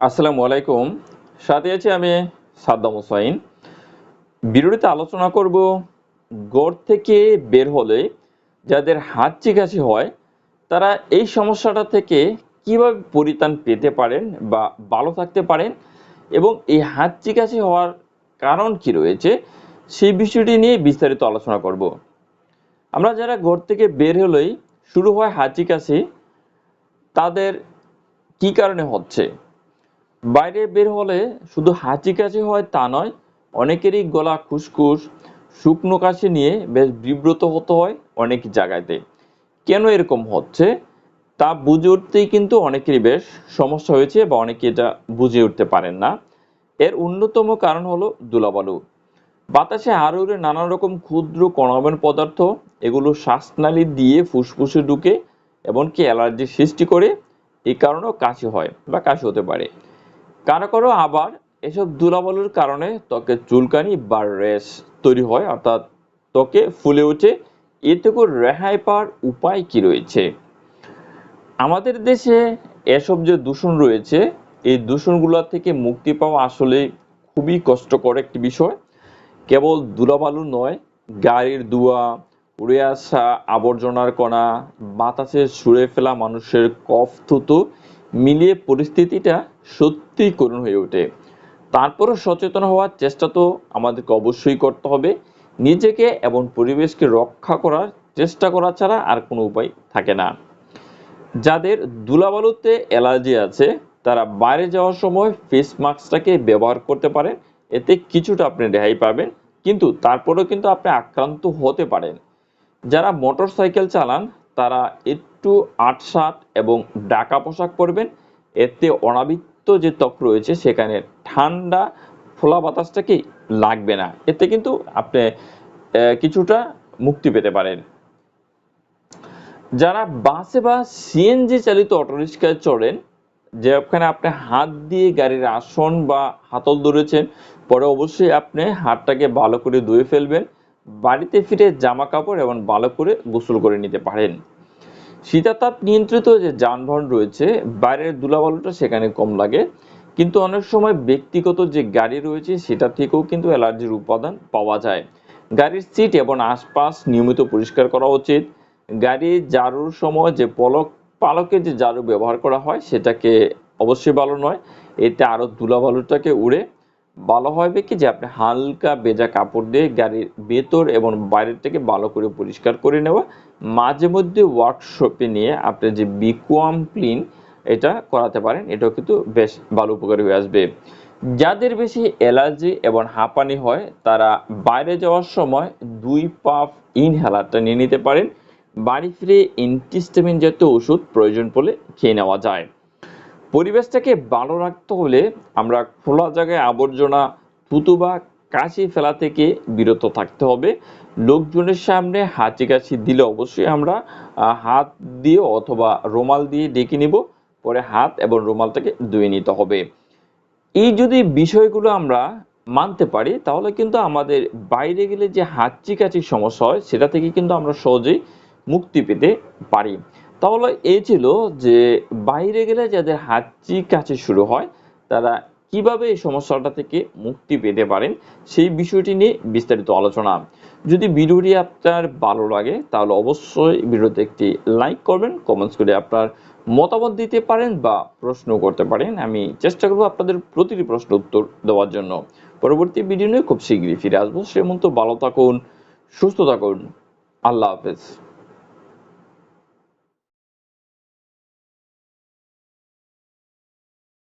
আসসালামু আলাইকুম। সাথে আছি আমি সাদ্দাম হুসাইন। ভিডিওটিতে আলোচনা করব গড় থেকে বের হলে যাদের হাঁচি চিকাশি হয়, তারা এই সমস্যাটা থেকে কীভাবে পরিত্রাণ পেতে পারেন বা ভালো থাকতে পারেন এবং এই হাঁচি চিকাশি হওয়ার কারণ কি রয়েছে, সেই বিষয়টি নিয়ে বিস্তারিত আলোচনা করব। আমরা যারা ঘর থেকে বের হলেই শুরু হয় হাঁচি কাশি তাদের কি কারণে হচ্ছে? বাইরে বের হলে শুধু হাঁচি কাশি হয় তা নয়, অনেকেরই গলা খুসখুস, শুকনো কাশি নিয়ে বেশ বিব্রত হতে হয় অনেক জায়গাতে। কেন এরকম হচ্ছে? তা বুঝে উঠতেই কিন্তু অনেকেরই বেশ সমস্যা হয়েছে বা অনেকে এটা বুঝে উঠতে পারেন না। এর অন্যতম কারণ হলো ধুলাবালু। বাতাসে আরও নানা রকম ক্ষুদ্র কণাবন পদার্থ, এগুলো শ্বাসনালী দিয়ে ফুসফুসে ঢুকে, এমনকি অ্যালার্জি সৃষ্টি করে এই কারণেও কাশি হয় বা কাশি হতে পারে। কারও কারও আবার এসব ধুলাবালুর কারণে ত্বকে চুলকানি বা রেশ তৈরি হয়, অর্থাৎ ত্বকে ফুলে ওঠে, এ থেকে রেহাই পাওয়ার উপায় কি রয়েছে? আমাদের দেশে এসব যে দূষণ রয়েছে, এই দূষণগুলো থেকে মুক্তি পাওয়া আসলে খুবই কষ্টকর একটি বিষয়। কেবল ধুলাবালু নয়, গাড়ির ধোঁয়া, উড়ে আসা আবর্জনার কণা, বাতাসে ছুঁড়ে ফেলা মানুষের কফ, থুতু মিলিয়ে পরিস্থিতিটা সত্যিই করুণ হয়ে ওঠে। তারপরও সচেতন হওয়ার চেষ্টা তো আমাদেরকে অবশ্যই করতে হবে। নিজেকে এবং পরিবেশকে রক্ষা করার চেষ্টা করা ছাড়া আর কোনো উপায় থাকে না। যাদের দুলাবালুতে অ্যালার্জি আছে, তারা বাইরে যাওয়ার সময় ফেস মাস্কটাকে ব্যবহার করতে পারেন। এতে কিছুটা আপনি রেহাই পাবেন, কিন্তু তারপরেও কিন্তু আপনি আক্রান্ত হতে পারেন। যারা মোটর সাইকেল চালান, তারা একটু আটসাট এবং ডাকা পোশাক পরবেন। এতে অনাবৃত্ত যে ত্বক রয়েছে, সেখানে ঠান্ডা, ফোলা বাতাসটাকে লাগবে না? এতে কিন্তু আপনি কিছুটা মুক্তি পেতে পারেন। যারা বাসে বা সিএনজি চালিত অটোরিক্সায় চড়েন যেখানে আপনি হাত দিয়ে গাড়ির আসন বা হাতল ধরেছেন, পরে অবশ্যই আপনি হাতটাকে ভালো করে ধুয়ে ফেলবেন, বাড়িতে ফিরে জামা কাপড় এবং ভালো করে গোসল করে নিতে পারেন। শীতাতাপ নিয়ন্ত্রিত যে যানবাহন রয়েছে, বাইরের ধুলাবালুটা সেখানে কম লাগে। কিন্তু অনেক সময় ব্যক্তিগত যে গাড়ি রয়েছে, সেটা থেকেও কিন্তু অ্যালার্জির উপাদান পাওয়া যায়। গাড়ির সিট এবং আশপাশ নিয়মিত পরিষ্কার করা উচিত। গাড়ি জারুর সময় যে পলক পালকের যে জারু ব্যবহার করা হয়, সেটাকে অবশ্যই ভালো নয়। এতে আরও ধুলাবালুটাকে উড়ে ভালো হবে কি যে আপনি হালকা ভেজা কাপড় দিয়ে গাড়ির ভেতর এবং বাইরের থেকে ভালো করে পরিষ্কার করে নেওয়া, মাঝে মধ্যে ওয়ার্কশপে নিয়ে আপনি যে বিকুয়াম ক্লিন এটা করাতে পারেন, এটাও কিন্তু বেশ ভালো উপকারী হয়ে আসবে। যাদের বেশি অ্যালার্জি এবং হাঁপানি হয়, তারা বাইরে যাওয়ার সময় দুই পাফ ইনহেলারটা নিয়ে নিতে পারেন। বাড়ি ফিরে ইন্টিস্টামিন জাতীয় ওষুধ প্রয়োজন পড়লে খেয়ে নেওয়া যায়। পরিবেশটাকে ভালো রাখতে হলে আমরা খোলা জায়গায় আবর্জনা থুতু বা কাশি ফেলা থেকে বিরত থাকতে হবে। লোকজনের সামনে হাঁচি কাশি দিলে অবশ্যই আমরা হাত দিয়ে অথবা রুমাল দিয়ে ডেকে নিব। পরে হাত এবং রুমালটাকে ধুয়ে নিতে হবে। এই যদি বিষয়গুলো আমরা মানতে পারি, তাহলে কিন্তু আমাদের বাইরে গেলে যে হাঁচি কাশির সমস্যা হয়, সেটা থেকে কিন্তু আমরা সহজেই মুক্তি পেতে পারি। তাহলে এই ছিল যে বাইরে গেলে যাদের হাঁচি কাছে শুরু হয়, তারা কীভাবে এই সমস্যাটা থেকে মুক্তি পেতে পারেন, সেই বিষয়টি নিয়ে বিস্তারিত আলোচনা। যদি ভিডিওটি আপনার ভালো লাগে, তাহলে অবশ্যই ভিডিওতে একটি লাইক করবেন কমেন্টস করে আপনার মতামত দিতে পারেন বা প্রশ্ন করতে পারেন। আমি চেষ্টা করব আপনাদের প্রতিটি প্রশ্ন উত্তর দেওয়ার জন্য। পরবর্তী ভিডিও নিয়ে খুব শীঘ্রই ফিরে আসব। সে মতো ভালো থাকুন, সুস্থ থাকুন। আল্লাহ হাফেজ।